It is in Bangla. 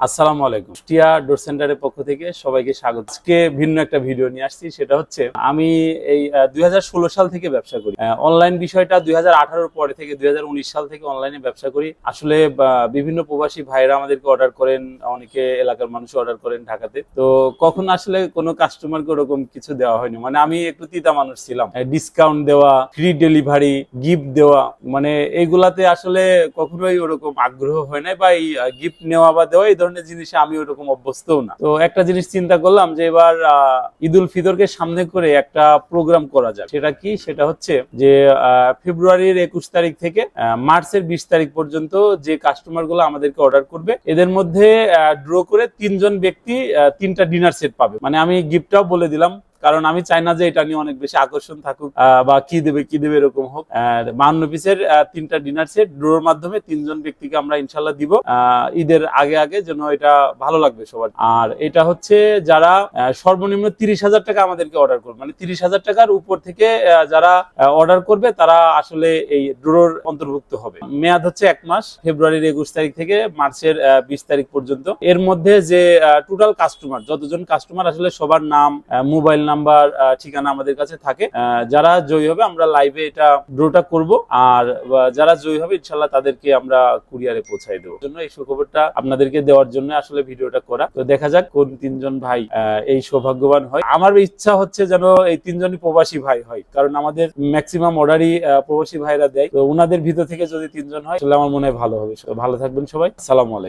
আসসালামু আলাইকুম। টিয়া ডোর সেন্টারের পক্ষ থেকে সবাইকে স্বাগত। আজকে ভিন্ন একটা ভিডিও নিয়ে আসছি, সেটা হচ্ছে আমি এই দুই সাল থেকে ব্যবসা করি। অনলাইন বিষয়টা দুই পরে থেকে দুই সাল থেকে অনলাইনে ব্যবসা করি। আসলে বিভিন্ন প্রবাসী ভাইরা আমাদেরকে অর্ডার করেন, অনেকে এলাকার মানুষ অর্ডার করেন ঢাকাতে। তো কখন আসলে কোনো কাস্টমারকে ওরকম কিছু দেওয়া হয়নি। মানে আমি একটু তিতা মানুষ ছিলাম। ডিসকাউন্ট দেওয়া ফ্রি ডেলিভারি গিফট দেওয়া মানে এইগুলাতে আসলে কখনোই ওরকম আগ্রহ হয় নাই বা এই গিফট নেওয়া বা দেওয়া ধরনের জিনিসে আমি ওরকম অভ্যস্তও না। তো একটা জিনিস চিন্তা করলাম যে এবার ঈদুল ফিতরকে সামনে করে একটা প্রোগ্রাম করা যায় সেটা কি? সেটা হচ্ছে যে ফেব্রুয়ারির একুশ তারিখ থেকে মার্চের বিশ তারিখ পর্যন্ত যে কাস্টমারগুলো আমাদেরকে অর্ডার করবে, এদের মধ্যে ড্র করে তিনজন ব্যক্তি তিনটা ডিনার সেট পাবে। মানে আমি গিফটটাও বলে দিলাম। কারণ আমি চাই না যে এটা নিয়ে অনেক বেশি আকর্ষণ থাকুক বা কি দেবে কি দেবে এরকম হোক। বাহান্ন পিসের তিনটা ডিনার সেট, ড্রোর মাধ্যমে তিনজন ব্যক্তিকে আমরা ইনশাল্লাহ দিব। ঈদের আগে আগে যেন এটা ভালো লাগবে সবার। আর এটা হচ্ছে যারা সর্বনিম্ন তিরিশ হাজার টাকা আমাদেরকে অর্ডার করবে। মানে তিরিশ হাজার টাকার উপর থেকে যারা অর্ডার করবে তারা আসলে এই ড্রোর অন্তর্ভুক্ত হবে। মেয়াদ হচ্ছে এক মাস, ফেব্রুয়ারির একুশ তারিখ থেকে মার্চের বিশ তারিখ পর্যন্ত। এর মধ্যে যে টোটাল কাস্টমার যতজন কাস্টমার আসলে সবার নাম মোবাইল নাম্বার ঠিকানা আমাদের কাছে থাকে। যারা জয়ী হবে, আমরা লাইভে এটা ড্রোটা করব। আর যারা জয়ী হবে ইনশাল্লাহ তাদেরকে আমরা কুরিয়ারে পৌঁছাই দেবো। জন্য এই সুখবরটা আপনাদেরকে দেওয়ার জন্য আসলে ভিডিওটা করা। তো দেখা যাক কোন তিনজন ভাই এই সৌভাগ্যবান হয়। আমার ইচ্ছা হচ্ছে যেন এই তিনজনই প্রবাসী ভাই হয়। কারণ আমাদের ম্যাক্সিমাম অর্ডারই প্রবাসী ভাইরা দেয়। তো ওনাদের ভিতর থেকে যদি তিনজন হয়, তাহলে আমার মনে হয় ভালো হবে। ভালো থাকবেন সবাই। সালাম আলাইকুম।